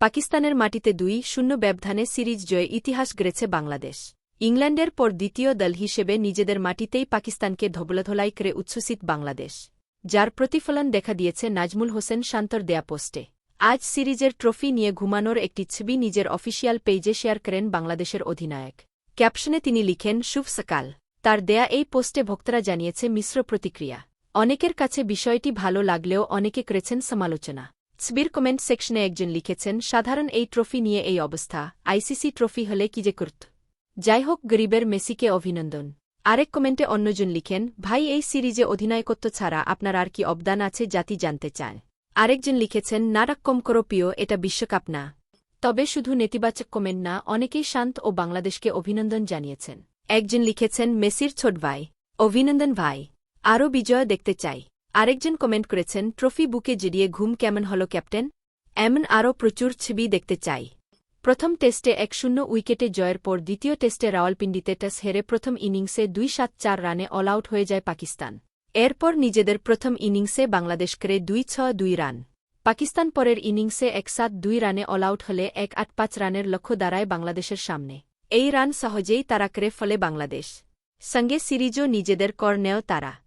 পাকিস্তানের মাটিতে দুই শূন্য ব্যবধানে সিরিজ জয়ে ইতিহাস গড়েছে বাংলাদেশ। ইংল্যান্ডের পর দ্বিতীয় দল হিসেবে নিজেদের মাটিতেই পাকিস্তানকে ধবলাধলাই করে উচ্ছ্বসিত বাংলাদেশ, যার প্রতিফলন দেখা দিয়েছে নাজমুল হোসেন শান্তর দেয়া পোস্টে। আজ সিরিজের ট্রফি নিয়ে ঘুমানোর একটি ছবি নিজের অফিসিয়াল পেজে শেয়ার করেন বাংলাদেশের অধিনায়ক। ক্যাপশনে তিনি লিখেন, শুভ সকাল। তার দেয়া এই পোস্টে ভক্তরা জানিয়েছে, মিশ্র প্রতিক্রিয়া। অনেকের কাছে বিষয়টি ভালো লাগলেও অনেকে করেছেন সমালোচনা। ছবির কমেন্ট সেকশনে একজন লিখেছেন, সাধারণ এই ট্রফি নিয়ে এই অবস্থা। আইসিসি ট্রফি হলে কি যে করত। যাই হোক, গরিবের মেসিকে অভিনন্দন। আরেক কমেন্টে অন্যজন লিখেন, ভাই, এই সিরিজে অধিনায়কত্ব ছাড়া আপনার আর কি অবদান আছে জাতি জানতে চায়। আরেকজন লিখেছেন নারাক কম করো প্রিয়, এটা বিশ্বকাপ না। তবে শুধু নেতিবাচক কমেন্ট না, অনেকেই শান্ত ও বাংলাদেশকে অভিনন্দন জানিয়েছেন। একজন লিখেছেন, মেসির ছোট ভাই। অভিনন্দন ভাই। আরও বিজয় দেখতে চাই। আরেকজন কমেন্ট করেছেন, ট্রফি বুকে জড়িয়ে ঘুম কেমন হল, ক্যাপ্টেন? এমন আরও প্রচুর ছবি দেখতে চাই। প্রথম টেস্টে এক শূন্য উইকেটে জয়ের পর দ্বিতীয় টেস্টে রাওয়ালপিন্ডিতে টস হেরে প্রথম ইনিংসে দুই সাত চার রানে অল আউট হয়ে যায় পাকিস্তান। এরপর নিজেদের প্রথম ইনিংসে বাংলাদেশ করে দুই ছ দুই রান। পাকিস্তান পরের ইনিংসে এক সাত দুই রানে অল আউট হলে এক আট পাঁচ রানের লক্ষ্য দাঁড়ায় বাংলাদেশের সামনে। এই রান সহজেই তারা করে ফলে বাংলাদেশ। সঙ্গে সিরিজও নিজেদের কর নেয় তারা।